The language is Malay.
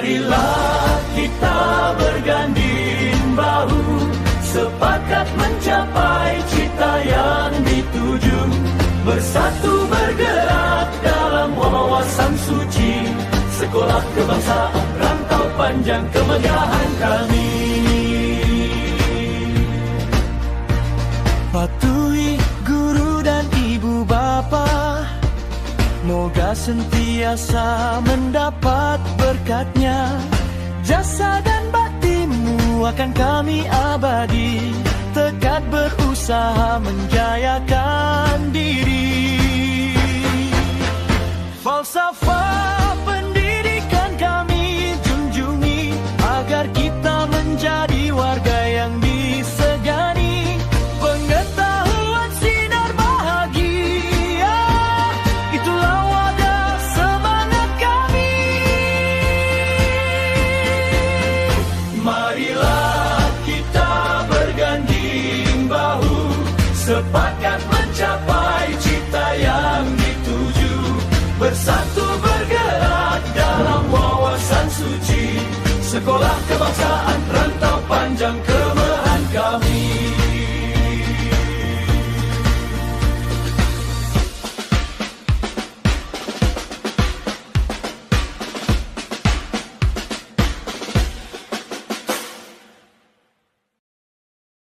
Marilah kita berganding bahu Sepakat mencapai cita yang dituju. Bersatu bergerak dalam wawasan suci Sekolah kebangsaan rantau panjang kemegahan kami. Patuhi Moga sentiasa mendapat berkatnya. Jasa dan baktimu akan kami abadi. Tekad berusaha menjayakan sepakat mencapai cita yang dituju. Bersatu bergerak dalam wawasan suci. Sekolah kebangsaan rantau panjang kemana